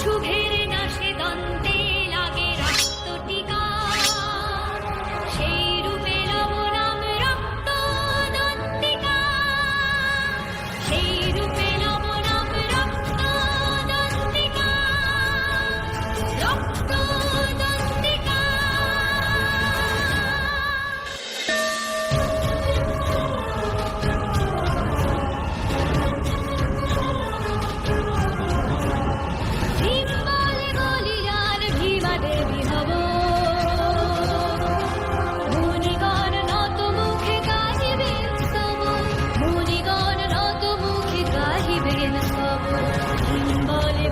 সুখের বলে